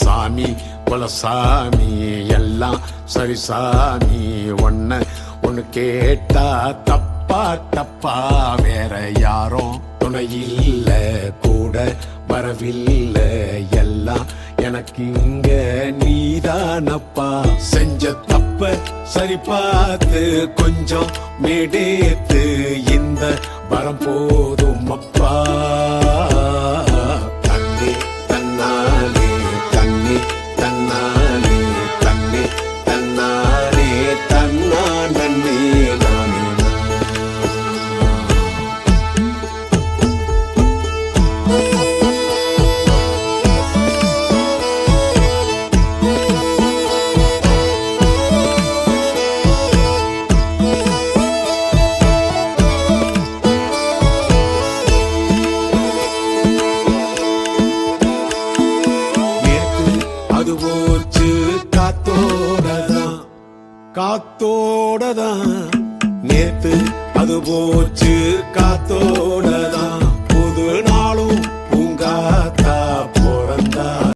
சாமி குலசாமி எல்லாம் சரி சாமி. ஒன்ன ஒன்னு கேட்டா தப்பா தப்பா. வேற யாரும் துணை இல்ல கூட வரவில்லை. எல்லாம் எனக்கு இங்க நீதானப்பா. செஞ்ச தப்ப சரி பார்த்து கொஞ்சம் மேடேத்து. இந்த வரம் போதும் அப்பா. அது போச்சு காத்தோடதான். காத்தோடதான். நேத்து அது போச்சு காத்தோடதான்